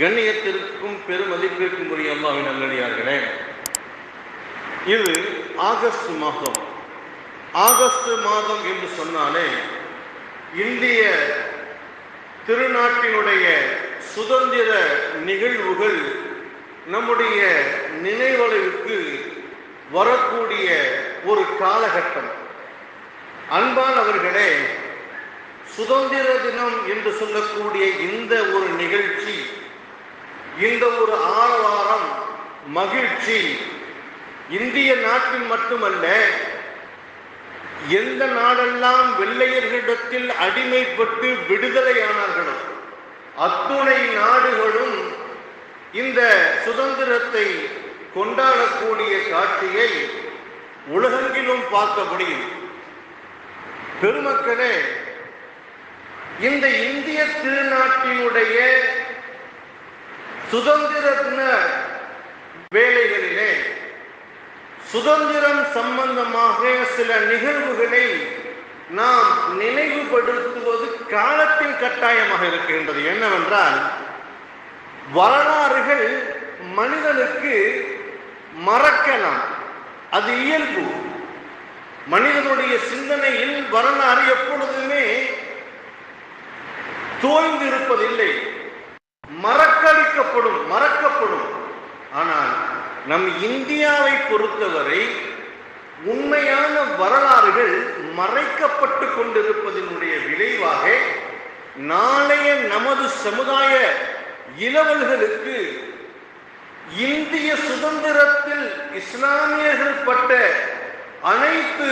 கண்ணியத்திற்கும் பெருமதிப்பிற்கும் உரிய அம்மாவின் நல்லடியார்களே இது ஆகஸ்ட் மாதம். ஆகஸ்ட் மாதம் என்று சொன்னாலே இந்திய திருநாட்டினுடைய சுதந்திர நிகழ்வுகள் நம்முடைய நினைவளவுக்கு வரக்கூடிய ஒரு காலகட்டம். அன்பானவர்களே சுதந்திர தினம் என்று சொல்லக்கூடிய இந்த ஒரு நிகழ்ச்சி இந்த ஒரு ஆரவாரம் மகிழ்ச்சி. இந்திய நாட்டில் மட்டுமல்ல எந்த நாடெல்லாம் வெள்ளையர்களிடத்தில் அடிமைப்பட்டு விடுதலையானார்களோ அத்துணை நாடுகளும் இந்த சுதந்திரத்தை கொண்டாடக்கூடிய காட்சியை உலகெங்கிலும் பார்க்க முடியும். பெருமக்களே இந்த இந்திய திருநாட்டினுடைய சுதந்திர தின வேலைகளிலே சுதந்திரம் சம்பந்தமாக சில நிகழ்வுகளை நாம் நினைவுபடுத்துவது காலத்தின் கட்டாயமாக இருக்கின்றது. என்னவென்றால் வரலாறுகள் மனிதனுக்கு மறக்கலாம். அது இயல்பு. மனிதனுடைய சிந்தனையில் வரலாறு எப்பொழுதுமே தோய்ந்திருப்பதில்லை. மறக்கடிக்கப்படும் மறக்கப்படும். ஆனால் நம் இந்தியாவை பொறுத்தவரை உண்மையான வரலாறுகள் மறைக்கப்பட்டு கொண்டிருப்பதனுடைய விளைவாக நாளைய நமது சமுதாய இளவல்களுக்கு இந்திய சுதந்திரத்தில் இஸ்லாமியர்கள் பட்ட அனைத்து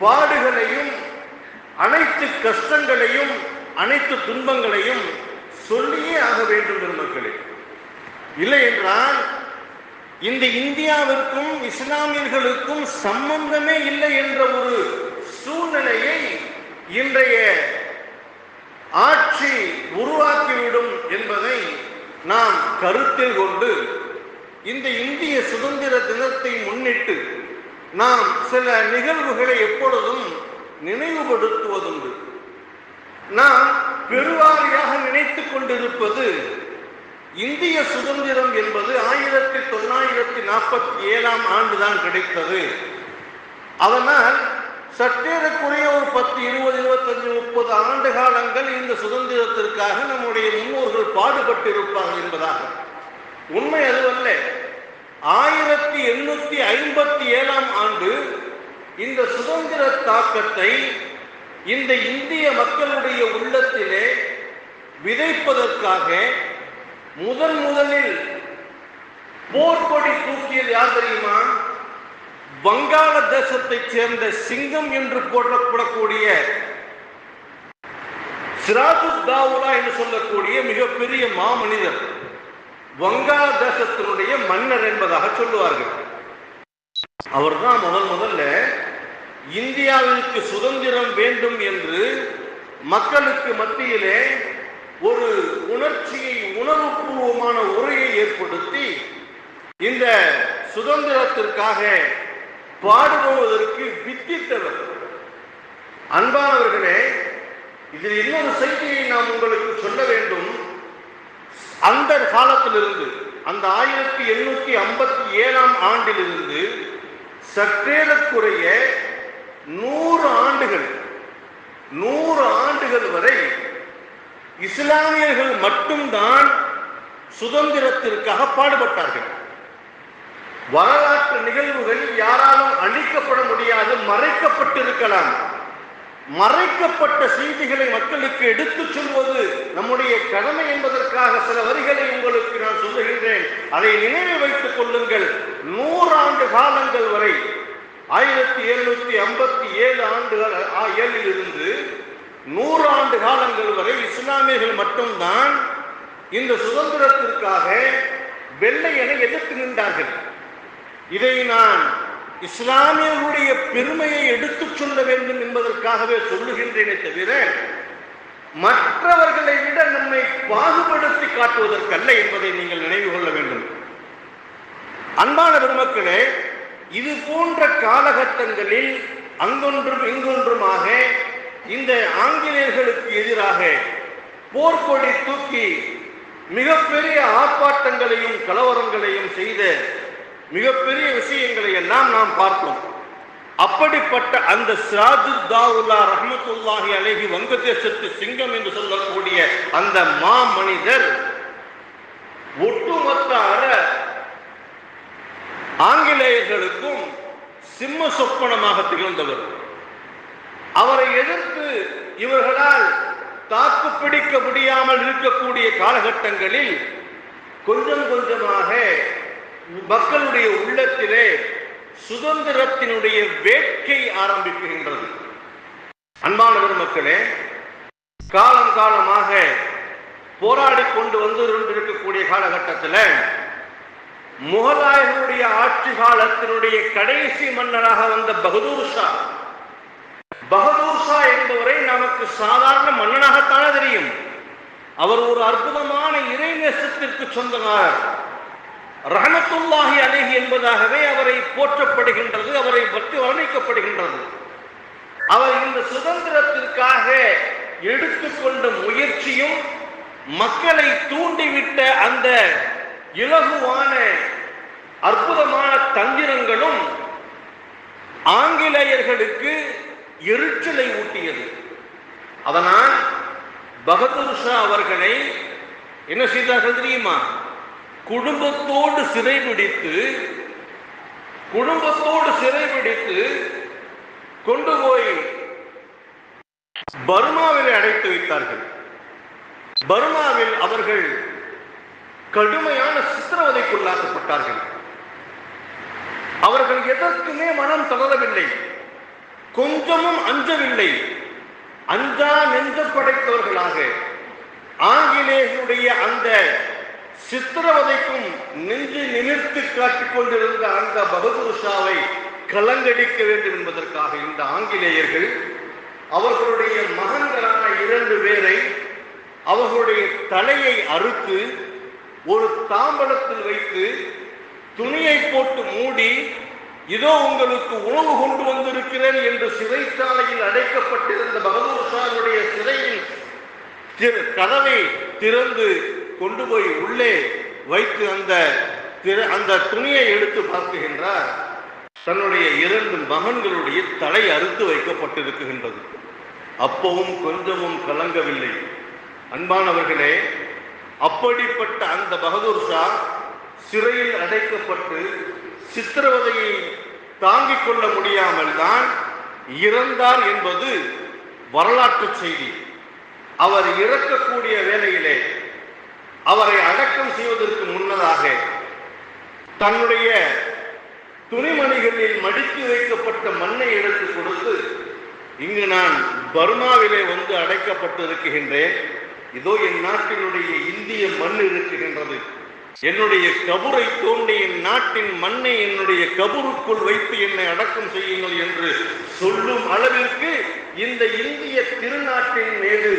பாடுகளையும் அனைத்து கஷ்டங்களையும் அனைத்து துன்பங்களையும் சொல்லியே ஆக வேண்டும் பெருமக்களே. இல்லை என்றால் இந்த இந்தியாவிற்கும் இஸ்லாமியர்களுக்கும் சம்பந்தமே இல்லை என்ற ஒரு சூழ்நிலையை இன்றைய ஆட்சி உருவாக்கிவிடும் என்பதை நாம் கருத்தில் கொண்டு இந்த இந்திய சுதந்திர தினத்தை முன்னிட்டு நாம் சில நிகழ்வுகளை எப்பொழுதும் நினைவுபடுத்துவதுண்டு. நாம் பெருவாரியாக நினைத்துக் கொண்டிருப்பது இந்திய சுதந்திரம் என்பது ஆயிரத்தி தொள்ளாயிரத்தி நாற்பத்தி ஏழாம் ஆண்டுதான் கிடைத்தது. அதனால் சற்றேறக்குறைய ஒரு பத்து இருபது இருபத்தஞ்சு முப்பது ஆண்டு காலங்கள் இந்த சுதந்திரத்திற்காக நம்முடைய முன்னோர்கள் பாடுபட்டிருப்பார்கள் என்பதாக. உண்மை அதுவல்ல. ஆயிரத்தி எண்ணூத்தி ஐம்பத்தி ஏழாம் ஆண்டு இந்த சுதந்திர தாக்கத்தை இந்த இந்திய மக்களுடைய உள்ளத்திலே விதைப்பதற்காக முதன் முதலில் போர்க்கொடி தூக்கியது யார் தெரியுமா? வங்காள தேசத்தை சேர்ந்த சிங்கம் என்று போற்றப்படக்கூடிய சிராஜுத்தாவுலா என்று சொல்லக்கூடிய மிகப்பெரிய மாமனிதர் வங்காள தேசத்தினுடைய மன்னர் என்பதாக சொல்லுவார்கள். அவர்தான் முதல் முதல்ல இந்தியாவிற்கு சுதந்திரம் வேண்டும் என்று மக்களுக்கு மத்தியிலே ஒரு உணர்ச்சியை உணர்வுபூர்வமான உரையை ஏற்படுத்தி இந்த சுதந்திரத்திற்காக பாடுபடுவதற்கு வித்தித்தவர் அன்பானவர்களே இதில் இன்னொரு செய்தியை நாம் உங்களுக்கு சொல்ல வேண்டும். அந்த காலத்திலிருந்து அந்த ஆயிரத்தி எண்ணூத்தி ஐம்பத்தி ஏழாம் ஆண்டிலிருந்து சற்றேறக்குறைய நூறு ஆண்டுகள் நூறு ஆண்டுகள் வரை இஸ்லாமியர்கள் மட்டும்தான் சுதந்திரத்திற்காக பாடுபட்டார்கள். வரலாற்று நிகழ்வுகள் யாராலும் அழிக்கப்பட முடியாது மறைக்கப்பட்டிருக்கலாம். மறைக்கப்பட்ட செய்திகளை மக்களுக்கு எடுத்துச் சொல்வது நம்முடைய கடமை என்பதற்காக சில வரிகளை உங்களுக்கு நான் சொல்லுகின்றேன். அதை நினைவில் வைத்துக் கொள்ளுங்கள். நூறாண்டு காலங்கள் வரை ஆயிரத்தி எழுநூத்தி ஐம்பத்தி ஏழு ஆண்டுகள் ஆ, ஏழில் இருந்து நூறு ஆண்டு காலங்கள் வரை இஸ்லாமியர்கள் மட்டும்தான் இந்த சுதந்திரத்திற்காக வெள்ளையனை எதிர்த்து நின்றார்கள். இதை நான் இஸ்லாமியர்களுடைய பெருமையை எடுத்துச் சொல்ல வேண்டும் என்பதற்காகவே சொல்லுகின்றேனே தவிர மற்றவர்களை விட நம்மை பாகுபடுத்தி காட்டுவதற்கல்ல என்பதை நீங்கள் நினைவு கொள்ள வேண்டும். அன்பான பெருமக்களே இது போன்ற காலகட்டங்களில் அங்கொன்றும் இங்கொன்றுமாக இந்த ஆங்கிலேயர்களுக்கு எதிராக போர்க்கொடி தூக்கி மிகப்பெரிய ஆர்ப்பாட்டங்களையும் கலவரங்களையும் செய்த மிகப்பெரிய விஷயங்களை எல்லாம் நாம் பார்த்தோம். அப்படிப்பட்ட அந்த சிராஜு தாவுல்லா ரஹமத்துல்லாஹி அழகி வங்கதேசத்து சிங்கம் என்று சொல்லக்கூடிய அந்த மா மனிதர் ஒட்டுமொத்த அற ஆங்கிலேயர்களுக்கும் சிம்ம சொப்பனமாக திகழ்ந்தவர். அவரை எதிர்த்து இவர்களால் தாக்கு பிடிக்க முடியாமல் இருக்கக்கூடிய காலகட்டங்களில் கொஞ்சம் கொஞ்சமாக மக்களுடைய உள்ளத்திலே சுதந்திரத்தினுடைய வேட்கை ஆரம்பிக்கின்றது அன்பான பெருமக்களே காலம் காலமாக போராடி கொண்டு வந்து இருக்கக்கூடிய காலகட்டத்தில் முகலாயர்களுடைய ஆட்சி காலத்தினுடைய கடைசி மன்னராக வந்த பகதூர் ஷா. பகதூர் ஷா என்பவரை நமக்கு சாதாரண மன்னனாகத்தானே தெரியும். அவர் ஒரு அற்புதமான இறைநேசத்திற்கு சொந்தனார். ரஹமத்துல்லாஹி அலைஹி என்பதாகவே அவரை போற்றப்படுகின்றது அவரை பற்றி வர்ணிக்கப்படுகின்றது. அவர் இந்த சுதந்திரத்திற்காக எடுத்துக்கொண்ட முயற்சியும் மக்களை தூண்டிவிட்ட அந்த இலகுவான அற்புதமான தந்திரங்களும் ஆங்கிலேயர்களுக்கு எரிச்சலை ஊட்டியது. அதனால் பகதூர் ஷா அவர்களை என்ன செய்தார்கள் தெரியுமா? குடும்பத்தோடு சிறைபிடித்து குடும்பத்தோடு சிறைபிடித்து கொண்டு போய் பர்மாவில் அடைத்து வைத்தார்கள். பர்மாவில் அவர்கள் கடுமையான சித்திரவதைக்குள்ளாக்கப்பட்டார்கள். அவர்கள் எதற்குமே மனம் தளரவில்லை. கொஞ்சமும் அஞ்சவில்லை. அஞ்சா நெஞ்ச படைத்தவர்களாக. ஆங்கிலேயர்களுடைய அந்த சித்திரவதைக்கும் நெஞ்சு நிமிர்த்து காட்டிக் கொண்டிருந்த அந்த பகதூர் ஷாவை கலங்கடிக்க வேண்டும் என்பதற்காக இந்த ஆங்கிலேயர்கள் அவர்களுடைய மகன்களான இரண்டு பேரை அவர்களுடைய தலையை அறுத்து ஒரு தாம்பலத்தில் வைத்து துணியை போட்டு மூடி இதோ உங்களுக்கு உணவு கொண்டு வந்திருக்கிறேன் என்று சிறைச்சாலையில் அடைக்கப்பட்டிருந்த பகதூர் சாருடைய சிறையின் திற- கதவை திறந்து கொண்டு போய் உள்ளே வைத்து அந்த திற- அந்த துணியை எடுத்து பார்க்குகின்றார். தன்னுடைய இரண்டு மகன்களுடைய தலை அறுத்து வைக்கப்பட்டிருக்குகின்றது அப்பவும் கொஞ்சமும் கலங்கவில்லை. அன்பானவர்களே அப்படிப்பட்ட அந்த பகதூர் ஷா சிறையில் அடைக்கப்பட்டு சித்திரவதையை தாங்கிக் கொள்ள முடியாமல் தான் இறந்தார் என்பது வரலாற்று செய்தி. அவர் இறக்கக்கூடிய வேளையிலே அவரை அடக்கம் செய்வதற்கு முன்னதாக தன்னுடைய துணிமணிகளில் மடித்து வைக்கப்பட்ட மண்ணை எடுத்து கொடுத்து இங்கு நான் பர்மாவிலே வந்து அடைக்கப்பட்டிருக்கின்றேன். இதோ என் நாட்டினுடைய இந்திய மண் இருக்குகின்றது என்னுடைய கபுரை தோண்டி என் நாட்டின் மண்ணை என்னுடைய கபுருக்குள் வைத்து என்னை அடக்கம் செய்யுங்கள் என்று சொல்லும் அளவிற்கு இந்த இந்திய திருநாட்டின் மீது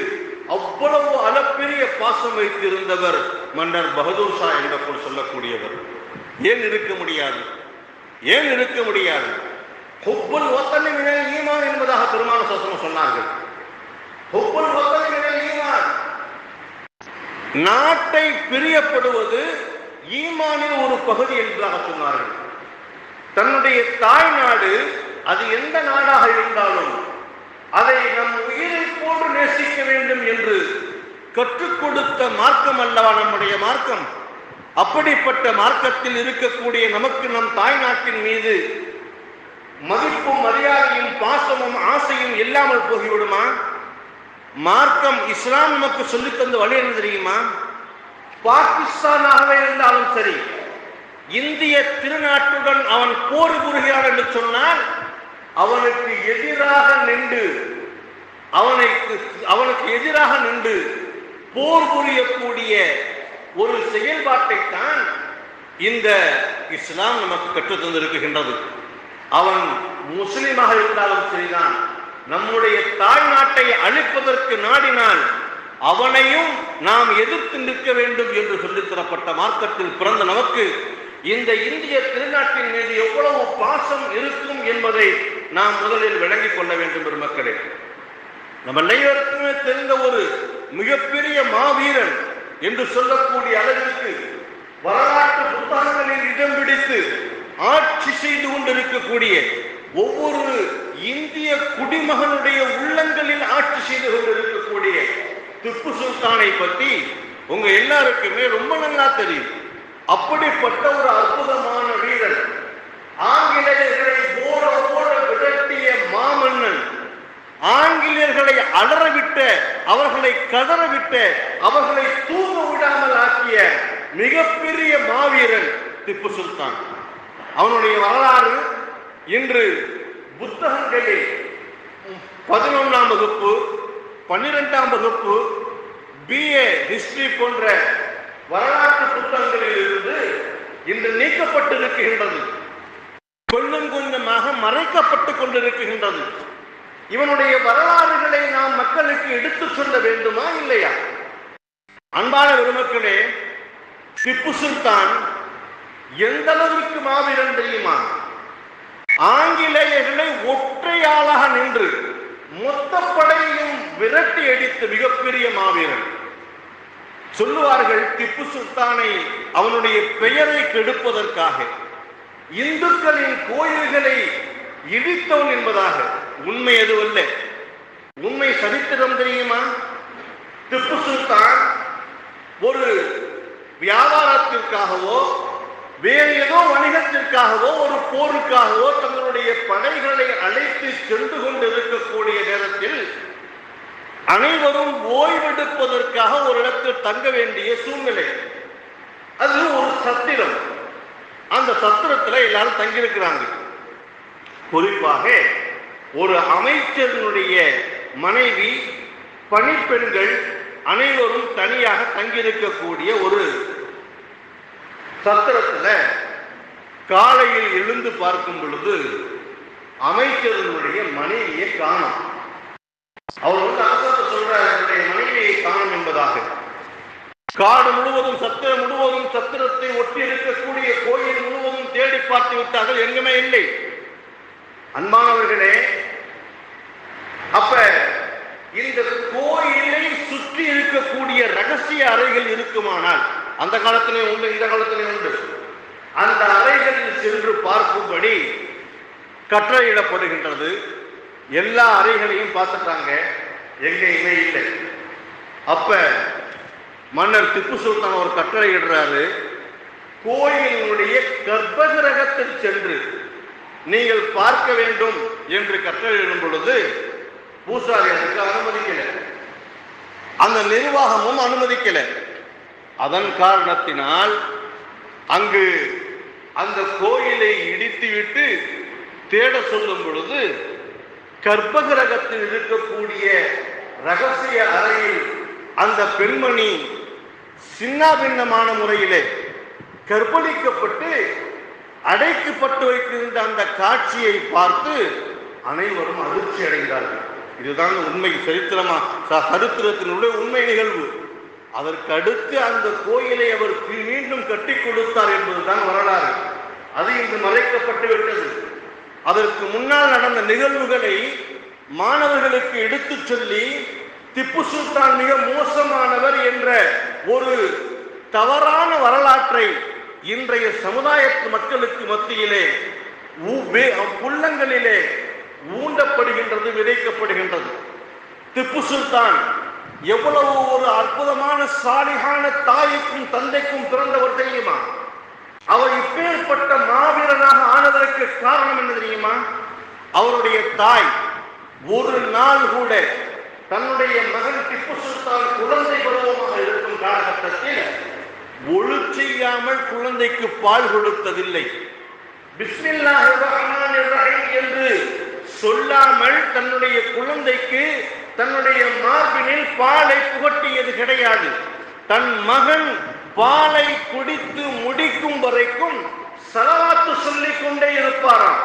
அவ்வளவு அளப்பெரிய பாசம் வைத்திருந்தவர் மன்னர் பகதூர் ஷா என்று சொல்லக்கூடியவர். ஏன் இருக்க முடியாது? ஏன் இருக்க முடியாது? ஹுப்புல் ஒத்தனை ஈமான் என்பதாக பெருமான சாசனம் சொன்னார்கள். ஹுப்புல் ஒத்தனை ஈமான். நாட்டை பிரியப்படுவது ஈமானின் ஒரு பகுதி என்பதாக சொன்னார்கள். தன்னுடைய தாய் நாடு அது எந்த நாடாக இருந்தாலும் அதை நம் உயிரை போன்று நேசிக்க வேண்டும் என்று கற்றுக் கொடுத்த மார்க்கம் அல்லவா நம்முடைய மார்க்கம்? அப்படிப்பட்ட மார்க்கத்தில் இருக்கக்கூடிய நமக்கு நம் தாய் நாட்டின் மீது மதிப்பும் மரியாதையும் பாசமும் ஆசையும் இல்லாமல் போகிவிடுமா? மார்க்கம் இஸ்லாம் நமக்கு சொல்லித் தந்த வழி என்ன தெரியுமா? பாகிஸ்தானாகவே இருந்தாலும் சரி இந்திய திருநாட்டுடன் அவன் போர் புரிகிறான் என்று சொன்னால் அவனுக்கு எதிராக நின்று அவனுக்கு அவனுக்கு எதிராக நின்று போர் புரியக்கூடிய ஒரு செயல்பாட்டை தான் இந்த இஸ்லாம் நமக்கு கற்றுத்தந்திருக்கின்றது அவன் முஸ்லீமாக இருந்தாலும் சரிதான். நம்முடைய தாய் நாட்டை அழிப்பதற்கு நாடினால் அவனையும் நாம் எதிர்த்து நிற்க வேண்டும் என்று சொல்லித்தரப்பட்ட மார்க்கத்தில் பிறந்த நமக்கு இந்த இந்திய திருநாட்டின் மீது எவ்வளவு பாசம் இருக்கும் என்பதை நாம் முதலில் விளங்கிக் கொள்ள வேண்டும் பெருமக்களே. நம்ம அனைவருக்குமே தெரிந்த ஒரு மிகப்பெரிய மாவீரன் என்று சொல்லக்கூடிய அளவிற்கு வரலாற்று புத்தகங்களில் இடம் பிடித்து ஆட்சி செய்து கொண்டிருக்கக்கூடிய ஒவ்வொரு இந்திய குடிமகனுடைய உள்ளங்களில் ஆட்சி செய்து கொண்டிருக்கக்கூடிய திப்பு சுல்தானை பற்றி உங்க எல்லாருக்குமே ரொம்ப நல்லா தெரியும். அப்படிப்பட்ட ஒரு அற்புதமான வீரன். ஆங்கிலேயர்களை ஓட ஓட விரட்டிய மாமன்னன். ஆங்கிலேயர்களை அலறவிட்ட அவர்களை கதறவிட்ட அவர்களை தூங்க விடாமல் ஆக்கிய மிகப்பெரிய மாவீரன் திப்பு சுல்தான். அவனுடைய வரலாறு இன்று புத்தகங்களில் பதினொன்றாம் வகுப்பு பன்னிரெண்டாம் வகுப்பு பிஏ ஹிஸ்டரி போன்ற வரலாற்று புத்தகங்களில் இருந்து இன்று நீக்கப்பட்டிருக்கின்றது. கொஞ்சம் கொஞ்சமாக மறைக்கப்பட்டு கொண்டிருக்கின்றது. இவனுடைய வரலாறுகளை நாம் மக்களுக்கு எடுத்துச் சொல்ல வேண்டுமா இல்லையா? அன்பான பெருமக்களே திப்பு சுல்தான் எந்த அளவிற்கு மாவீரன் தெரியுமா? ஆங்கிலேயர்களை ஒற்றையாளாக நின்று மொத்த படையையும் விரட்டி அடித்த மிகப்பெரிய மாவீரன். சொல்லுவார்கள் திப்பு சுல்தானை அவனுடைய பெயரை கெடுப்பதற்காக இந்துக்களின் கோயில்களை இடித்தவன் என்பதாக. உண்மை எதுவல்ல. உண்மை சரித்திரம் தெரியுமா? திப்பு சுல்தான் ஒரு வியாபாரத்திற்காகவோ வேறு ஏதோ வணிகத்திற்காகவோ ஒரு போருக்காகவோ தங்களுடைய படைகளை அழைத்து சென்று கொண்டிருக்கக்கூடிய நேரத்தில் அனைவரும் ஓய்வெடுப்பதற்காக ஒரு இடத்தில் தங்க வேண்டிய சூழ்நிலை. அது ஒரு சத்திரம். அந்த சத்திரத்துல எல்லாரும் தங்கியிருக்கிறாங்க. குறிப்பாக ஒரு அமைச்சரினுடைய மனைவி பணிப்பெண்கள் அனைவரும் தனியாக தங்கியிருக்கக்கூடிய ஒரு சத்திரத்துல காலையில் எழுந்து பார்க்கும் பொழுது அமைச்சரினுடைய மனைவியை காணும். அவர் வந்து அரசாங்க சொல்றார் என்னுடைய மனைவியை காணும் என்பதாக. காடு முழுவதும் சத்திரம் முழுவதும் சத்திரத்தை ஒட்டி இருக்கக்கூடிய கோயில் முழுவதும் தேடி பார்த்து விட்டார்கள் எங்குமே இல்லை. அன்பானவர்களே அப்ப இந்த கோயிலை சுற்றி இருக்கக்கூடிய ரகசிய அறைகள் இருக்குமானால் அந்த காலத்திலையும் உண்டு இந்த காலத்திலையும் உண்டு. அந்த அறைகளில் சென்று பார்க்கும்படி கட்டளையிடப்படுகின்றது. எல்லா அறைகளையும் பார்த்துட்டாங்க எங்கேயுமே இல்லை. அப்ப மன்னர் திப்பு சுல்தான் ஒரு கட்டளை இடுறாரு கோயிலினுடைய கர்ப்பகிரகத்தில் சென்று நீங்கள் பார்க்க வேண்டும் என்று கட்டளையிடும் பொழுது பூசாரி அதுக்கு அனுமதிக்கல. அந்த நிர்வாகமும் அனுமதிக்கல. அதன் காரணத்தினால் அங்கு அந்த கோயிலை இடித்துவிட்டு தேட சொல்லும் பொழுது கர்ப்பகிரகத்தில் இருக்கக்கூடிய ரகசிய அறையில் அந்த பெண்மணி சின்னாபின்னமான முறையிலே கற்பழிக்கப்பட்டு அடைக்கப்பட்டு வைத்திருந்த அந்த காட்சியை பார்த்து அனைவரும் அதிர்ச்சி அடைந்தார்கள் இதுதான் உண்மை சரித்திரமா சரித்திரத்தினுடைய உண்மை நிகழ்வு. அதற்கடுத்து அந்த கோயிலை அவர் மீண்டும் கட்டி கொடுத்தார் என்பதுதான் வரலாறு. அது இன்று மறைக்கப்பட்டு விட்டது. அதற்கு முன்னால் நடந்த நிகழ்வுகளை மாணவர்களுக்கு எடுத்துச் சொல்லி திப்பு சுல்தான் மிக மோசமானவர் என்ற ஒரு தவறான வரலாற்றை இன்றைய சமுதாயத்து மக்களுக்கு மத்தியிலே உள்ளங்களிலே ஊண்டப்படுகின்றது விதைக்கப்படுகின்றது. திப்பு சுல்தான் எவ்வளவு ஒரு அற்புதமான சாலிகான தாய்க்கும் தந்தைக்கும் பிறந்தவர் தெரியுமா? அவர் இப்பேற்பட்ட மாவீரனாக ஆனதற்கு காரணம் என்ன தெரியுமா? அவருடைய தாய் ஒரு நாள் கூட தன்னுடைய மகன் திப்பு சுல்தான் குழந்தை பருவமாக இருக்கும் காலகட்டத்தில் ஒழு செய்யாமல் குழந்தைக்கு பால் கொடுத்ததில்லை. பிஸ்மில்லாஹிர் என்று சொல்லாமல் தன்னுடைய குழந்தைக்கு தன்னுடைய மார்பினில் பாலை புகட்டியது கிடையாது. தன் மகன் பாலை குடித்து முடிக்கும் வரைக்கும் சலவாத்து சொல்லிக் கொண்டே இருப்பாராம்.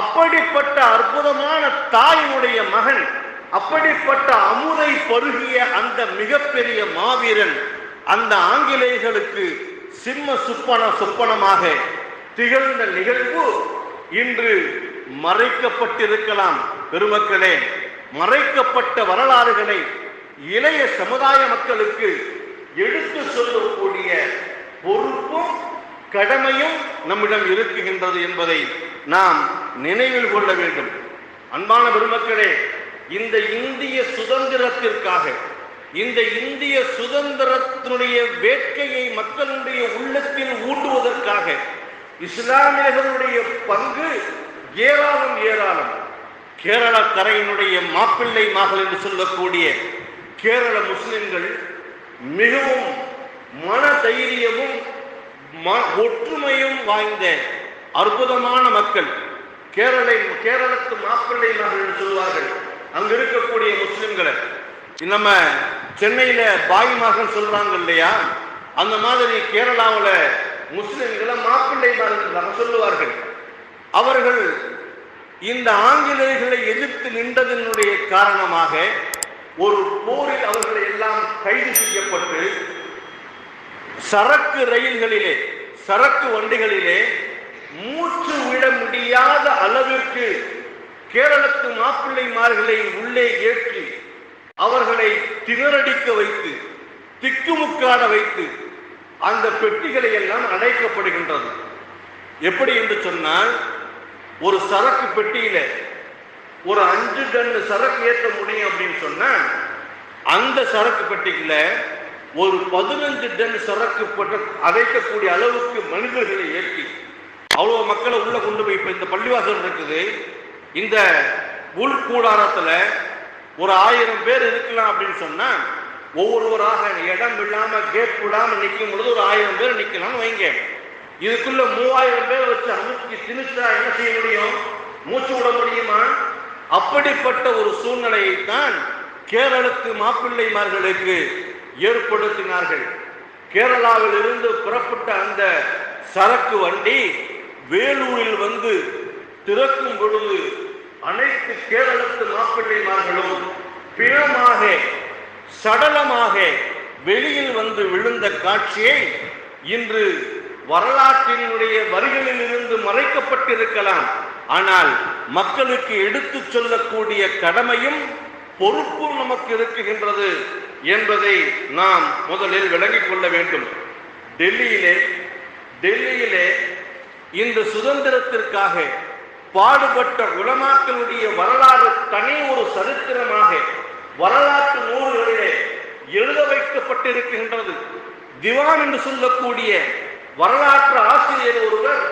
அப்படிப்பட்ட அற்புதமான தாயினுடைய மகன் அப்படிப்பட்ட அமுதை பருகிய அந்த மிகப்பெரிய மாவீரன் அந்த ஆங்கிலேயர்களுக்கு சிம்ம சுப்பன சொப்பனமாக திகழ்ந்த நிகழ்வு இன்று மறைக்கப்பட்டிருக்கலாம். பெருமக்களே மறைக்கப்பட்ட வரலாறுகளை இளைய சமுதாய மக்களுக்கு எடுத்து சொல்லக்கூடிய பொறுப்பும் கடமையும் நம்மிடம் இருக்குகின்றது என்பதை நாம் நினைவில் கொள்ள வேண்டும். அன்பான பெருமக்களே இந்த இந்திய சுதந்திரத்திற்காக இந்த இந்திய சுதந்திரத்தினுடைய வேட்கையை மக்களுடைய உள்ளத்தில் ஊட்டுவதற்காக இஸ்லாமியர்களுடைய பங்கு ஏராளம் ஏராளம். கேரள கரையினுடைய மாப்பிள்ளை மகள் என்று சொல்லக்கூடிய கேரள முஸ்லிம்கள் மிகவும் மன தைரியமும் ம- ஒற்றுமையும் வாய்ந்த அற்புதமான மக்கள். கேரளை கேரளத்து மாப்பிள்ளை மகள் என்று சொல்வார்கள் அங்க இருக்கக்கூடிய முஸ்லிம்களை. நம்ம சென்னையில பாய் மகன் சொல்றாங்க இல்லையா? அந்த மாதிரி கேரளாவில் முஸ்லிம்களை மாப்பிள்ளை மகள் சொல்லுவார்கள். அவர்கள் இந்த ஆங்கிலேயர்களை எதிர்த்து நின்றதனுடைய காரணமாக ஒரு போரில் அவர்களை எல்லாம் கைது செய்யப்பட்டு சரக்கு ரயில்களிலே சரக்கு வண்டிகளிலே மூச்சு விட முடியாத அளவிற்கு கேரளத்து மாப்பிள்ளைமார்களை உள்ளே ஏற்றி அவர்களை திணறடிக்க வைத்து திக்குமுக்காட வைத்து அந்த பெட்டிகளை எல்லாம் அடைக்கப்படுகின்றது. எப்படி என்று சொன்னால் ஒரு சரக்கு பெட்டியில ஒரு அஞ்சு டன் சரக்கு ஏற்ற முடியும் அப்படின்னு சொன்ன அந்த சரக்கு பெட்டிக்குள்ள ஒரு பதினஞ்சு டன் சரக்கு போட்டு அடைக்கக்கூடிய அளவுக்கு மனிதர்களை ஏற்றி அவ்வளவு மக்களை உள்ள கொண்டு போய் இப்ப இந்த பள்ளிவாசல் இருக்குது. இந்த உள்கூடாரத்துல ஒரு ஆயிரம் பேர் இருக்கலாம் அப்படின்னு சொன்னா ஒவ்வொருவராக இடம் இல்லாம கேப் விடாம நிற்கும் பொழுது ஒரு ஆயிரம் பேர் நிற்கலாம்னு வைங்க. இதுக்குள்ள மூவாயிரம் பேர் வச்சு அமுக்கி திணிச்சா என்ன செய்ய முடியும்? மூச்சு விட முடியுமா? அப்படிப்பட்ட ஒரு சூழ்நிலையை தான் கேரளத்து மாப்பிள்ளைமார்களுக்கு ஏற்படுத்தினார்கள். கேரளாவில் இருந்து புறப்பட்ட அந்த சரக்கு வண்டி வேலூரில் வந்து திறக்கும் பொழுது அனைத்து கேரளத்து மாப்பிள்ளைமார்களும் பிணமாக சடலமாக வெளியில் வந்து விழுந்த காட்சியை இன்று வரலாற்றினுடைய வரிகளில் இருந்து மறைக்கப்பட்டிருக்கலாம். ஆனால் மக்களுக்கு எடுத்துச் சொல்லக்கூடிய கடமையும் பொறுப்பும் நமக்கு இருக்குகின்றது என்பதை நாம் முதலில் விளங்கிக் கொள்ள வேண்டும். டெல்லியிலே டெல்லியிலே இந்த சுதந்திரத்திற்காக பாடுபட்ட உலமாக்களுடைய வரலாறு தனி ஒரு சரித்திரமாக வரலாற்று நூல்களிலே எழுத வைக்கப்பட்டிருக்கின்றது. திவான் என்று சொல்லக்கூடிய வரலாற்று ஆசிரியர் ஒருவர்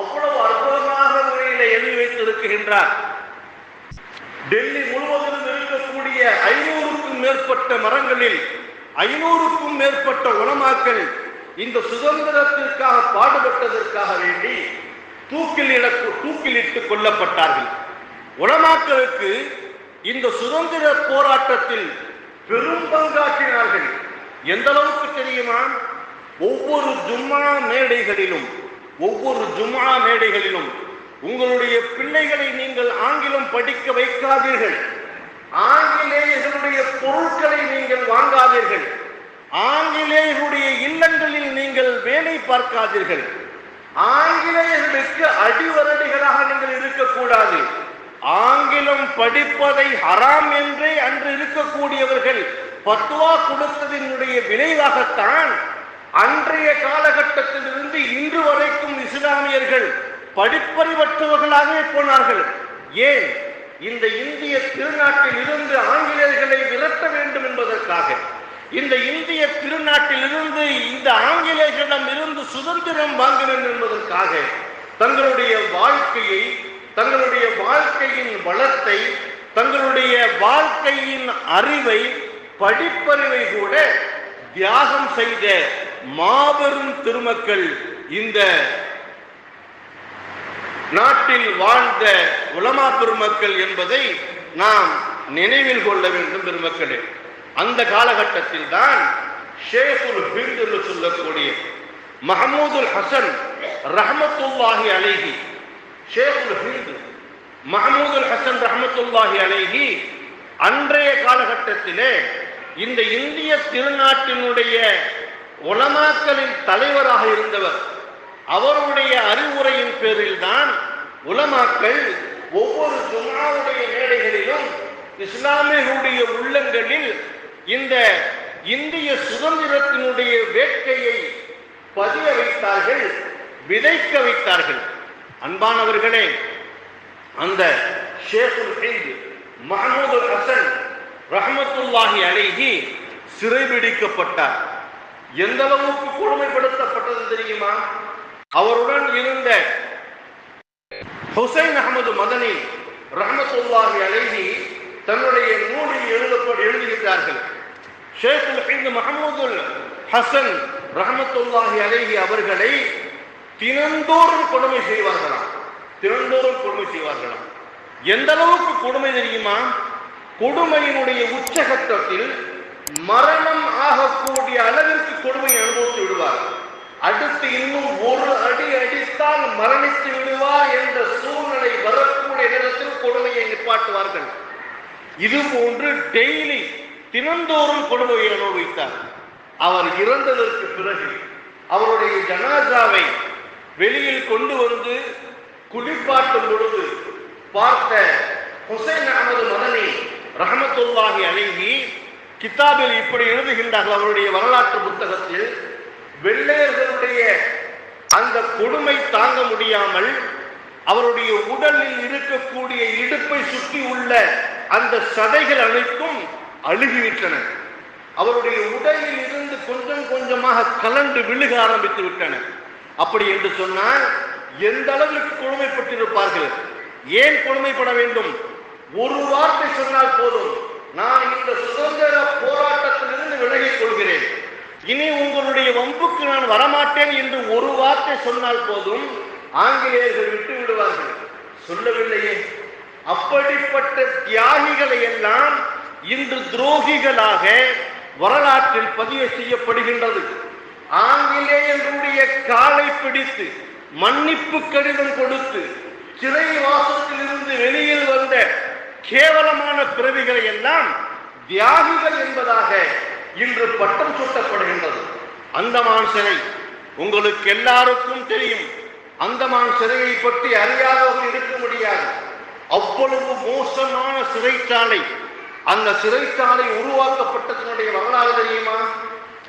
அவ்வளவு அற்புதமாக முறையில் எழுதி வைத்திருக்கின்றார். டெல்லி முழுவதிலும் இருக்கக்கூடிய ஐநூறுக்கும் மேற்பட்ட மரங்களில் ஐநூறுக்கும் மேற்பட்ட உணமாக்கள் இந்த சுதந்திரத்திற்காக பாடுபட்டதற்காக வேண்டி தூக்கில் இட தூக்கிலிட்டு கொல்லப்பட்டார்கள். உலமாக்களுக்கு இந்த சுதந்திர போராட்டத்தில் பெரும் பங்காற்றினார்கள். எந்த அளவுக்கு தெரியுமா? ஒவ்வொரு ஜும்மா மேடைகளிலும் ஒவ்வொரு ஜும்மா மேடைகளிலும் உங்களுடைய பிள்ளைகளை நீங்கள் ஆங்கிலம் படிக்க வைக்காதீர்கள். ஆங்கிலேயர்களுடைய பொருட்களை நீங்கள் வாங்காதீர்கள். ஆங்கிலேயர்களுடைய இல்லங்களில் நீங்கள் வேலை பார்க்காதீர்கள். ஆங்கிலேயர்களுக்கு அடிவரடிகளாக நீங்கள் இருக்கக்கூடாது. ஆங்கிலம் படிப்பதை ஹராம் என்றே அன்று இருக்கக்கூடியவர்கள் பத்துவா கொடுத்ததினுடைய விளைவாகத்தான் அன்றைய காலகட்டத்திலிருந்து இன்று வரைக்கும் இஸ்லாமியர்கள் படிப்பறிவற்றவர்களாகவே போனார்கள். ஏன்? இந்த இந்திய திருநாட்டில் இருந்து ஆங்கிலேயர்களை விரட்ட வேண்டும் என்பதற்காக. இந்த இந்திய திருநாட்டில் இருந்து இந்த ஆங்கிலேயர்களிடம் இருந்து சுதந்திரம் வாங்க வேண்டும் என்பதற்காக தங்களுடைய வாழ்க்கையை தங்களுடைய வாழ்க்கையின் வளத்தை தங்களுடைய வாழ்க்கையின் அறிவை படிப்பறிவை கூட தியாகம் செய்த மாபெரும் திருமக்கள் இந்த நாட்டில் வாழ்ந்த உலமா பெருமக்கள் என்பதை நாம் நினைவில் கொள்ள வேண்டும் பெருமக்களே. அந்த காலகட்டத்தில் தான் ஷேகுல் ஹிந்த் என்று சொல்லக்கூடிய மஹமூதுல் ஹசன் ரஹமத்துல்லாஹி அழகி ஷேகுல் ஹிந்த் மஹமூதுல் ஹசன் ரஹமத்துல்லாஹி அழகி அன்றைய காலகட்டத்திலே இந்த இந்திய திருநாட்டினுடைய உலமாக்களின் தலைவராக இருந்தவர். அவருடைய அறிவுரையின் பேரில் தான் உலமாக்கள் ஒவ்வொரு ஜுமாவுடைய மேடைகளிலும் இஸ்லாமியர்களுடைய உள்ளங்களில் இந்த இந்திய சுதந்திரத்தினுடைய வேட்கையை பதிய வைத்தார்கள் விதைக்க வைத்தார்கள். அன்பானவர்களே அந்த ஷேகுல் ஹிந்த் மஹமூது ஹசன் ரஹமத்துல்லாஹி அழகி சிறைபிடிக்கப்பட்டார். எந்த அளவுக்கு கொடுமைப்படுத்தப்பட்டது தெரியுமா? அவருடன் இருந்த ஹுசைன் அகமது மதனி ரஹமத்துல்லாஹி அலைஹி தன்னுடைய நூலில் எழுதப்பட்டு எழுதுகிறார்கள் ஷேக் ஹிந்த் மஹமூதுல் ஹசன் ரஹமத்துல்லாஹி அலைஹி அவர்களை தினந்தோறும் கொடுமை செய்வார்களாம். தினந்தோறும் கொடுமை செய்வார்களாம். எந்த அளவுக்கு கொடுமை தெரியுமா? கொடுமையினுடைய உச்சகட்டத்தில் மரணம் ஆகக்கூடிய அளவிற்கு கொடுமை அனுபவித்து விடுவார் அடுத்து இன்னும் ஒரு அடி அடித்தால் மரணித்து விடுவார் என்ற சூழ்நிலை வரக்கூடிய நேரத்தில் கொடுமையை நிப்பாட்டுவார்கள். இது போன்று டெய்லி தினந்தோறும் கொடுமையை அனுபவித்தார். அவர் இறந்ததற்கு பிறகு அவருடைய ஜனாசாவை வெளியில் கொண்டு வந்து குளிப்பாட்டும் பொழுது பார்த்த ஹுசைன் அகமது மதனி ரஹமத்துல்லாஹி அழகி கிதாபில் இப்படி எழுதுகின்றார்கள் அவருடைய வரலாற்று புத்தகத்தில் வெள்ளையர்களுடைய அந்த கொடுமை தாங்க முடியாமல் அவருடைய உடலில் இருக்கக்கூடிய இடுப்பை சுற்றி உள்ள அந்த சதைகள் அனைத்தும் அழுகிவிட்டன. அவருடைய உடலில் இருந்து கொஞ்சம் கொஞ்சமாக கலண்டு விழுக ஆரம்பித்து விட்டன. அப்படி என்று சொன்னால் எந்த அளவிற்கு கொடுமைப்பட்டிருப்பார்கள்? ஏன் கொடுமைப்பட வேண்டும்? ஒரு வார்த்தை சொன்னால் போதும். நான் இந்த சுதந்திர போராட்டத்திலிருந்து விலகிக் கொள்கிறேன். இனி உங்களுடைய வம்புக்கு நான் வரமாட்டேன் என்று ஒரு வார்த்தை சொன்னால் போதும் ஆங்கிலேயர்கள் விட்டு விடுவார்கள். சொல்லவில்லையே. அப்படிப்பட்ட தியாகிகளை எல்லாம் இன்று துரோகிகளாக வரலாற்றில் பதிவு செய்யப்படுகின்றது. ஆங்கிலேயர்களுடைய காலை பிடித்து மன்னிப்பு கடிதம் கொடுத்து சிறை வாசத்திலிருந்து வெளியில் வந்த கேவலமான பிறவிகளை எல்லாம் தியாகிகள் என்பதாக இன்று பட்டம் சூட்டப்படுகின்றது. அந்தமான் சிறை உங்களுக்கு எல்லாருக்கும் தெரியும். அந்தமான் சிறையை பற்றி அறியாதவர்கள் இருக்க முடியாது. அவ்வளவு மோசமான சிறைச்சாலை. அந்த சிறைச்சாலை உருவாக்கப்பட்டதனுடைய வரலாறு தெரியுமா?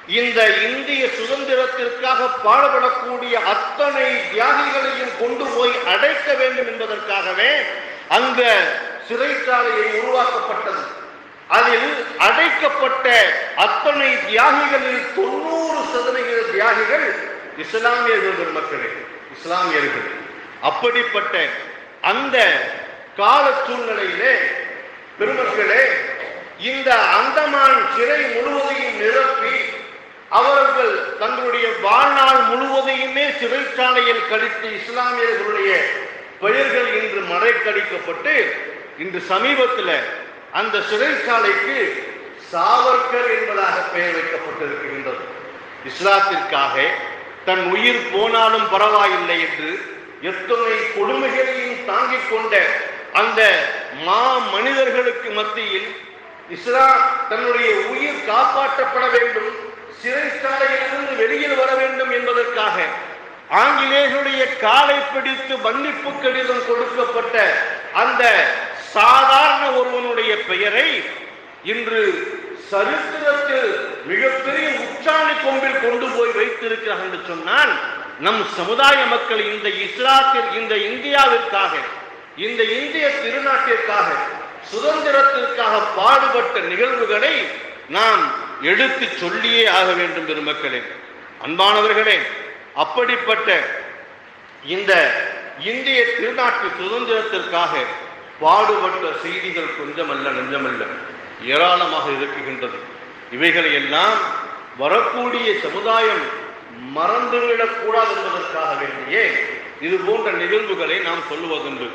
இந்த இந்திய சுதந்திரத்திற்காக பாடுபடக்கூடிய அத்தனை தியாகிகளையும் கொண்டு போய் அடைக்க வேண்டும் என்பதற்காகவே அந்த சிறைச்சாலையை உருவாக்கப்பட்டது. அதில் அடைக்கப்பட்ட அத்தனை தியாகிகளில் தொண்ணூறு சதவிகித தியாகிகள் இஸ்லாமியர்கள் பெருமக்களே இஸ்லாமியர்கள். அப்படிப்பட்ட அந்த கால சூழ்நிலையிலே பெருமக்களே இந்த அந்தமான் சிறை முழுவதையும் நிரப்பி அவர்கள் தங்களுடைய வாழ்நாள் முழுவதையுமே சிறைச்சாலையில் கழித்து இஸ்லாமியர்களுடைய பெயர்கள் இன்று மறைக்கடிக்கப்பட்டு இன்று சமீபத்தில் அந்த சிறைச்சாலைக்கு சாவர்கர் என்பதாக பெயர் வைக்கப்பட்டிருக்கின்றது. இஸ்லாத்திற்காக தன் உயிர் போனாலும் பரவாயில்லை என்று எத்தனை கொடுமைகளையும் தாங்கிக் கொண்ட அந்த மா மனிதர்களுக்கு மத்தியில் இஸ்லாம் தன்னுடைய உயிர் காப்பாற்றப்பட வேண்டும் சிறைச்சாலையிலிருந்து வெளியில் வர வேண்டும் என்பதற்காக ஆங்கிலேயர்களுடைய காலை பிடித்து மன்னிப்பு கடிதம் கொடுக்கப்பட்ட அந்த சாதாரண ஒருவனுடைய பெயரை இன்று சரித்திரத்தில் மிகப்பெரிய உச்சாணி கொம்பில் கொண்டு போய் வைத்திருக்கிறார் என்று சொன்னால் நம் சமுதாய மக்கள் இந்த இஸ்லாத்தில் இந்த இந்தியாவிற்காக இந்த இந்திய திருநாட்டிற்காக சுதந்திரத்திற்காக பாடுபட்ட நிகழ்வுகளை நாம் எடுத்து சொல்லியே ஆக வேண்டும் பெருமக்களே. அன்பானவர்களே அப்படிப்பட்ட இந்த இந்திய திருநாட்டு சுதந்திரத்திற்காக பாடுபட்ட செய்திகள் கொஞ்சமல்ல நெஞ்சமல்ல. ஏராளமாக இருக்குகின்றது இவைகளை எல்லாம் வரக்கூடிய சமுதாயம் மறந்துவிடக்கூடாது என்பதற்காக வேண்டியே இது போன்ற நிகழ்வுகளை நாம் சொல்லுவதுண்டு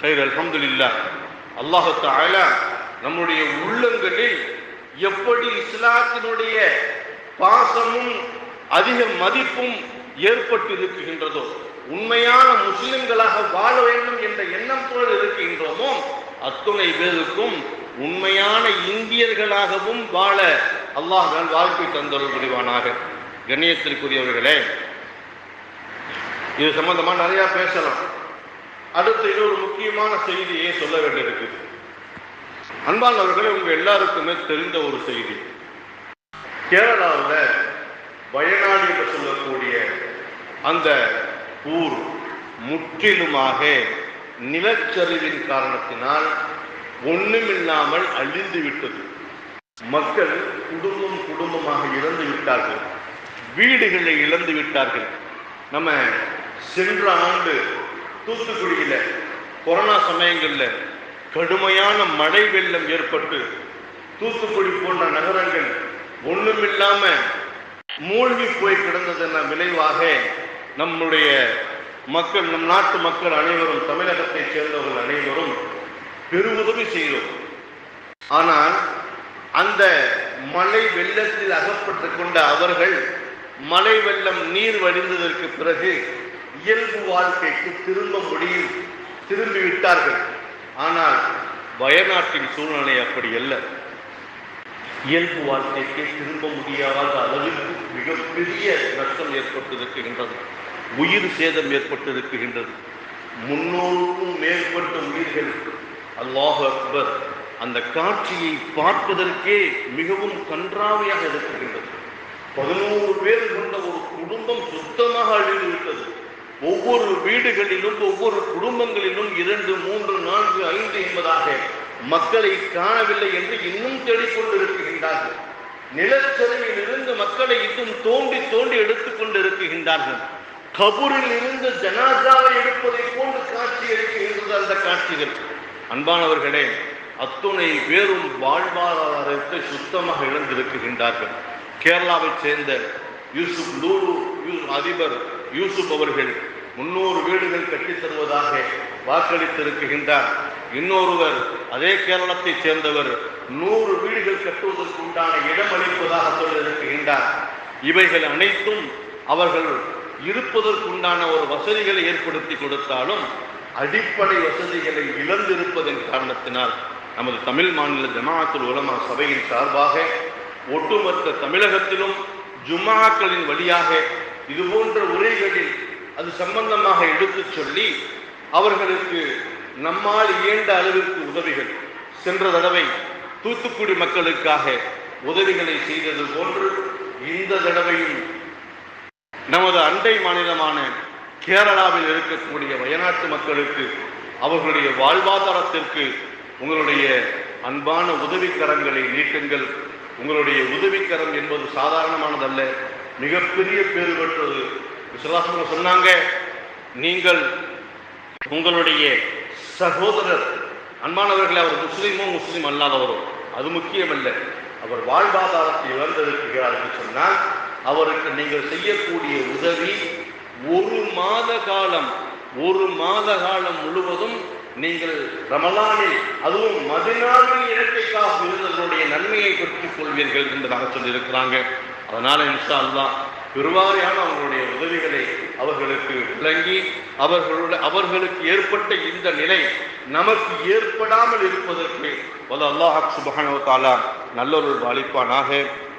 சைர் அல்ஹம்துலில்லாஹ் அல்லாஹு தஆலா நம்முடைய உள்ளங்களில் எப்படி இஸ்லாத்தினுடைய பாசமும் அதிக மதிப்பும் ஏற்பட்டு இருக்குகின்றதோ உண்மையான முஸ்லிம்களாக வாழ வேண்டும் என்ற எண்ணத்தோடு இருக்கின்றோமோ அத்துணை பேருக்கும் உண்மையான இந்தியர்களாகவும் வாழ அல்லாஹ் வாழ்க்கை தந்தொருள் புரிவானாக. கண்ணியத்திற்குரியவர்களே இது சம்பந்தமா நிறைய பேசலாம். அடுத்து இன்னொரு முக்கியமான செய்தியை சொல்ல வேண்டியிருக்கு. அன்பானவர்களே உங்க எல்லாருக்குமே தெரிந்த ஒரு செய்தி. கேரளாவில் வயநாடு என்று சொல்லக்கூடிய அந்த ஊர் முற்றிலுமாக நிலச்சரிவின் காரணத்தினால் ஒண்ணுமில்லாமல் அழிந்து விட்டது மக்கள் குடும்பம் குடும்பமாக இறந்து விட்டார்கள். வீடுகளை இழந்து விட்டார்கள். நம்ம சென்ற ஆண்டு தூத்துக்குடியில கொரோனா சமயங்களில் கடுமையான மழை வெள்ளம் ஏற்பட்டு தூத்துக்குடி போன்ற நகரங்கள் ஒண்ணுமில்லாம மூழ்கி போய் கிடந்ததன் விளைவாக நம்முடைய மக்கள் நம் நாட்டு மக்கள் அனைவரும் தமிழகத்தைச் சேர்ந்தவர்கள் அனைவரும் பெருவுதவி செய்தோம். ஆனால் அந்த மழை வெள்ளத்தில் அகப்பட்டு கொண்ட அவர்கள் மழை வெள்ளம் நீர் வடிந்ததற்கு பிறகு இயல்பு வாழ்க்கைக்கு திரும்ப முடியும் திரும்பிவிட்டார்கள் ஆனால் வயநாட்டின் சூழ்நிலை அப்படி அல்ல. இயல்பு வாழ்க்கைக்கு திரும்ப முடியாத அளவிற்கு மிகப்பெரிய நஷ்டம் ஏற்பட்டிருக்கின்றது. உயிர் சேதம் ஏற்பட்டிருக்கின்றது. முன்னூறுக்கும் மேற்பட்ட உயிர்கள். அல்லாஹ் அக்பர் அந்த காட்சியை பார்ப்பதற்கே மிகவும் கன்றாவையாக இருக்கின்றது பதினோரு பேர் கொண்ட ஒரு குடும்பம் சுத்தமாக அழிந்துவிட்டது. ஒவ்வொரு வீடுகளிலும் ஒவ்வொரு குடும்பங்களிலும் இரண்டு மூன்று நான்கு ஐந்து என்பதாக மக்களை காணவில்லை என்று இன்னும் தேடிக்கொண்டிருக்கின்றார்கள். நிலச்சரிவில் இருந்து மக்களை இன்னும் தோண்டி தோண்டி எடுத்துக் கொண்டிருக்கின்றார்கள் கபூரில் இருந்து ஜனாசாவை எடுப்பதை போன்று காட்சி எடுக்கின்றது அந்த காட்சிகள். அன்பானவர்களே அத்துணை பேரும் வாழ்வாதாரத்தை சுத்தமாக இழந்திருக்கின்றார்கள். கேரளாவைச் சேர்ந்த யூசுப் லூலு அதிபர். யூசுப் அவர்கள் முன்னூறு வீடுகள் கட்டித் தருவதாக வாக்களித்திருக்கின்றார். இன்னொருவர் அதே கேரளத்தைச் சேர்ந்தவர் நூறு வீடுகள் கட்டுவதற்கு உண்டான இடம் அளிப்பதாக சொல்லியிருக்கின்றார். இவைகள் அனைத்தும் அவர்கள் இருப்பதற்குண்டான ஒரு வசதிகளை ஏற்படுத்தி கொடுத்தாலும் அடிப்படை வசதிகளை இழந்திருப்பதன் காரணத்தினால் நமது தமிழ் மாநில ஜமாஅத்துல் உலமா சபையின் சார்பாக ஒட்டுமொத்த தமிழகத்திலும் ஜுமாக்களின் வழியாக இது போன்ற உரைகளில் அது சம்பந்தமாக எடுத்துச் சொல்லி அவர்களுக்கு நம்மால் இயன்ற அளவிற்கு உதவிகள். சென்ற தடவை தூத்துக்குடி மக்களுக்காக உதவிகளை செய்தது போன்று இந்த தடவையும் நமது அண்டை மாநிலமான கேரளாவில் இருக்கக்கூடிய வயநாட்டு மக்களுக்கு அவர்களுடைய வாழ்வாதாரத்திற்கு உங்களுடைய அன்பான உதவிக்கரங்களை நீட்டுங்கள். உங்களுடைய உதவிக்கரம் என்பது சாதாரணமானதல்ல. மிகப்பெரிய பேறு பெற்றது. விசுவாசம் சொன்னாங்க நீங்கள் உங்களுடைய சகோதரர். அன்பானவர்களை அவர் முஸ்லீமோ முஸ்லீம் அல்லாதவரோ. அது முக்கியமல்ல. அவர் வாழ்வாதாரத்தை இழந்திருக்கிறார் என்று சொன்னால் அவருக்கு நீங்கள் செய்யக்கூடிய உதவி ஒரு மாத காலம் ஒரு மாத காலம் முழுவதும் நீங்கள் ரமலானில் அதுவும் மதினாவில் இறக்கைக்காக இருந்தவர்களுடைய நன்மையை பெற்றுக் கொள்வீர்கள் என்பதாக சொல்லியிருக்கிறாங்க. அதனால இன்ஷா அல்லா பெருவாரியான அவர்களுடைய உதவிகளை அவர்களுக்கு விளங்கி அவர்களுடைய அவர்களுக்கு ஏற்பட்ட இந்த நிலை நமக்கு ஏற்படாமல் இருப்பதற்கு வல்ல அல்லாஹ் நல்ல ஒரு தஆலா